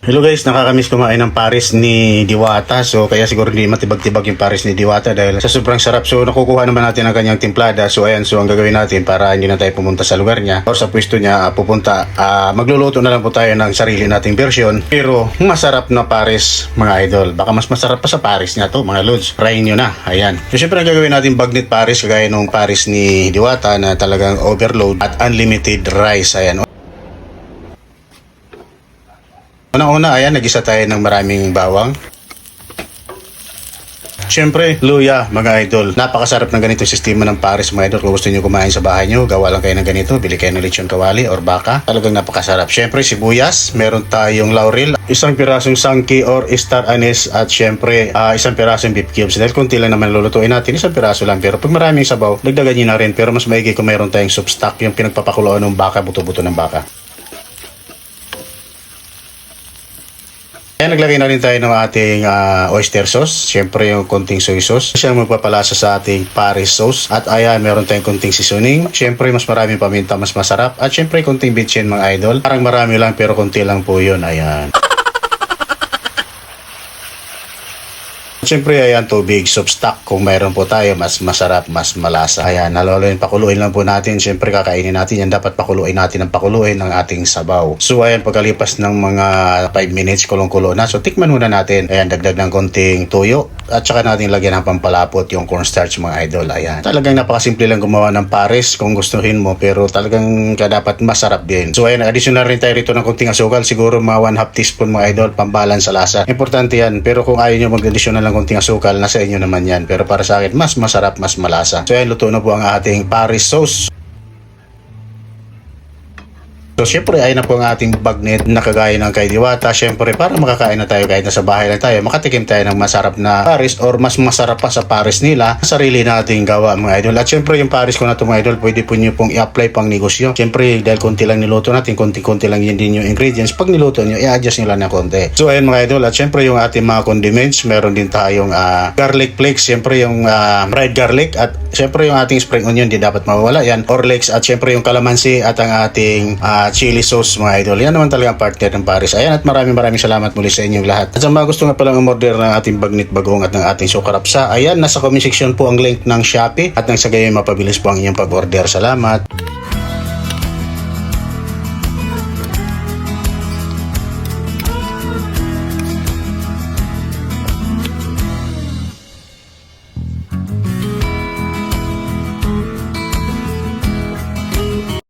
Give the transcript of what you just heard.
Hello guys, nakakamiss kumain ng Paris ni Diwata. So kaya siguro hindi matibag-tibag yung Paris ni Diwata dahil sa sobrang sarap. So nakukuha naman natin ang kanyang timplada. So ayan, so ang gagawin natin para hindi na tayo pumunta sa lugar niya or sa pwesto niya ah, pupunta. ah, magluluto na lang po tayo ng sarili nating version. Pero masarap na Paris mga idol. Baka mas masarap pa sa Paris niya to mga lods. Try nyo na. Ayan. So syempre ang gagawin natin bagnet Paris kagaya nung Paris ni Diwata na talagang overload at unlimited rice. Ayan. Unang-una, ayan, nagisa tayo ng maraming bawang. Siyempre, luya, mga idol. Napakasarap ng ganitong sistema ng Paris, mga idol. Kung gusto nyo kumain sa bahay nyo, gawa lang kayo ng ganito. Bili kayo ng lechon kawali or baka. Talagang napakasarap. Siyempre, sibuyas. Meron tayong laurel. Isang pirasong sangki or star anise. At siyempre, ah, isang pirasong beef cubes. Dahil konti lang naman lulutuin natin. Isang piraso lang. Pero pag maraming sabaw, dagdagan nyo na rin. Pero mas maigi kung meron tayong soup stock. Yung pinagpapakuloan ng baka, buto-buto ng baka. Kaya naglagay na rin tayo ng ating ah, oyster sauce. Siyempre yung konting soy sauce. Siya ang magpapalasa sa ating Paris sauce. At ayan, meron tayong konting seasoning. Siyempre mas maraming paminta, mas masarap. At siyempre konting bitchin mga idol. Parang marami lang pero konti lang po yun. Ayan. Siyempre, ayan, tubig, soup stock. Kung mayroon po tayo, mas masarap, mas malasa. Ayan, naloloyin, pakuluin lang po natin. Siyempre, kakainin natin yan. Dapat pakuluin natin ang pakuluin ng ating sabaw. So, ayan, pagkalipas ng mga 5 minutes, kulong-kulo na. So, tikman muna natin. Ayan, dagdag ng konting tuyo. At saka natin lagyan ng pampalapot yung cornstarch, mga idol. Ayan. Talagang napakasimple lang gumawa ng pares kung gustuhin mo. Pero talagang dapat masarap din. So, ayan, additional rin tayo rito ng konting asukal. Siguro mga 1 half teaspoon, mga idol, pambalance sa lasa. Importante yan. Pero kung ayaw nyo mag-additional ng konting asukal, nasa inyo naman yan. Pero para sa akin, mas masarap, mas malasa. So, ayan, luto na po ang ating Paris sauce. So, syempre, ayun na po ang ating bagnet na kagaya ng kay Diwata. Syempre, para makakain na tayo kahit nasa bahay lang tayo, makatikim tayo ng masarap na Paris or mas masarap pa sa Paris nila, sarili nating gawa mga idol. At syempre, yung Paris ko na ito mga idol, pwede po nyo pong i-apply pang negosyo. Syempre, dahil konti lang niluto natin, konti-konti lang yun din yung ingredients. Pag niluto nyo, i-adjust lang ng konti. So, ayun mga idol. At syempre, yung ating mga condiments, meron din tayong ah, garlic flakes. Syempre, yung ah, fried garlic. At syempre, yung ating spring onion, di dapat mawawala yan. Or leeks. At syempre, yung calamansi at ang ating ah, chili sauce mga idol. Yan naman talaga ang partner ng Paris. Ayan at maraming maraming salamat muli sa inyong lahat. At sa mga gusto nga palang umorder ng ating bagnit bagong at ng ating sukarapsa, ayan, nasa comment section po ang link ng Shopee at nang sa gayon mapabilis po ang inyong pag-order. Salamat!